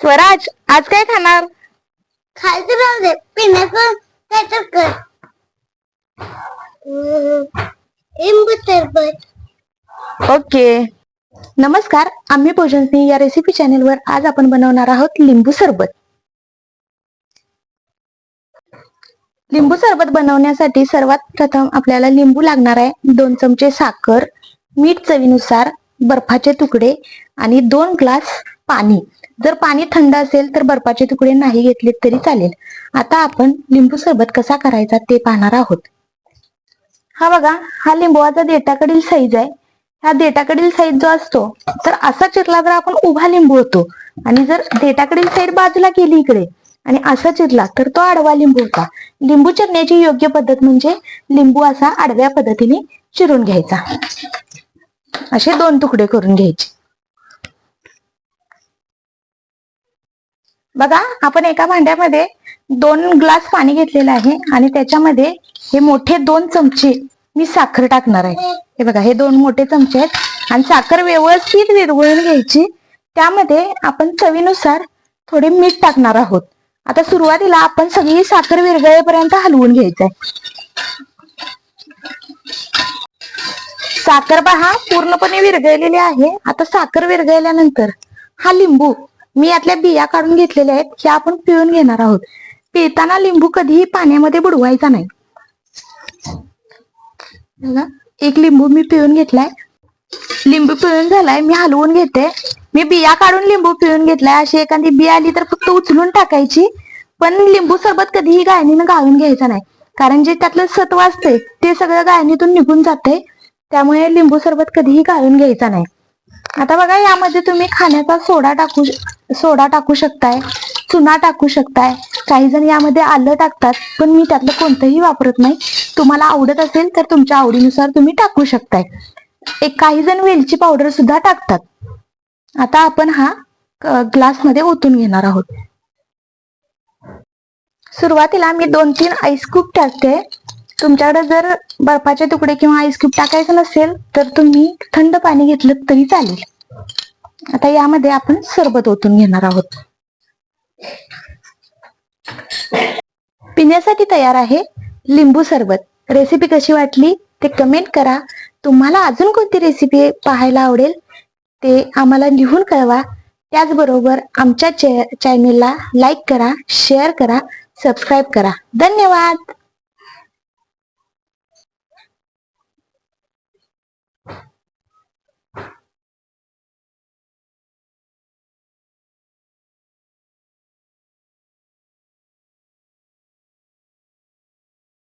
स्वराज आज काय खाणार? खायचं राहू दे पिण्याचं काय तर कर. अं, लिंबू सरबत. ओके. नमस्कार आम्ही भोजन सिंह या रेसिपी चॅनेलवर आज आपण बनवणार आहोत लिंबू सरबत. लिंबू सरबत बनवण्यासाठी सर्वात प्रथम आपल्याला लिंबू लागणार आहे दोन चमचे साखर मीठ चवीनुसार बर्फाचे तुकडे आणि दोन ग्लास पाणी. जर पाणी थंड असेल तर बर्फाचे तुकडे नाही घेतले तरी चालेल. आता आपण लिंबू सरबत कसा करायचा ते पाहणार आहोत. हा बघा हा लिंबूचा देटाकडील साईज आहे. हा देटाकडील साईज जो असतो तर असा चिरला तर आपण उभा लिंबू होतो आणि जर देटाकडील साईड बाजूला केली इकडे आणि असा चिरला तर तो आडवा लिंबू होता. लिंबू चिरण्याची योग्य पद्धत म्हणजे लिंबू असा आडव्या पद्धतीने चिरून घ्यायचा. असे दोन तुकडे करून घ्यायचे. बघा आपण एका भांड्यामध्ये दोन ग्लास पाणी घेतलेलं आहे आणि त्याच्यामध्ये हे मोठे दोन चमचे मी साखर टाकणार आहे. हे बघा हे दोन मोठे चमचे आहेत आणि साखर व्यवस्थित विरघळून घ्यायची. त्यामध्ये आपण चवीनुसार थोडे मीठ टाकणार आहोत. आता सुरुवातीला आपण सगळी साखर विरघळेपर्यंत हलवून घ्यायचंय साखर पहा पूर्णपणे विरघळलेली आहे. आता साखर विरघळल्यानंतर हा लिंबू मी यातल्या बिया काढून घेतलेल्या आहेत ह्या आपण पिळून घेणार आहोत. पिळताना लिंबू कधीही पाण्यामध्ये बुडवायचा नाही. बघा, एक लिंबू मी पिळून घेतलाय. लिंबू पिळून झालाय मी हलवून घेते. मी बिया काढून लिंबू पिळून घेतलाय. अशी एखादी बिया आली तर फक्त उचलून टाकायची पण लिंबू सरबत कधीही गायनीनं गाळून घ्यायचा नाही. कारण जे त्यातलं सत्व असते ते सगळं गायनीतून निघून जाते त्यामुळे लिंबू सरबत कधीही गाळून घ्यायचा नाही. आता बघा यामध्ये तुम्ही खाण्याचा सोडा टाकू सोडा टाकू शकताय चुना टाकू शकताय. काही जण यामध्ये आलं टाकतात पण मी त्यातलं कोणतंही वापरत नाही. तुम्हाला आवडत असेल तर तुमच्या आवडीनुसार तुम्ही टाकू शकताय. एक काही जण वेलची पावडर सुद्धा टाकतात. आता आपण हा ग्लासमध्ये ओतून घेणार आहोत. सुरुवातीला मी दोन तीन आईस क्यूब टाकते. तुमच्याकडे जर बर्फाचे तुकडे किंवा आईस क्यूब टाकायचं नसेल तर तुम्ही थंड पाणी घेतलं तरी चालेल. आता यामध्ये आपण सरबत ओतून घेणार आहोत. पिण्यासाठी तयार आहे लिंबू सरबत. रेसिपी कशी वाटली ते कमेंट करा. तुम्हाला अजून कोणती रेसिपी पाहायला आवडेल ते आम्हाला लिहून कळवा. त्याचबरोबर आमच्या चॅनलला लाईक करा शेअर करा सबस्क्राईब करा. धन्यवाद!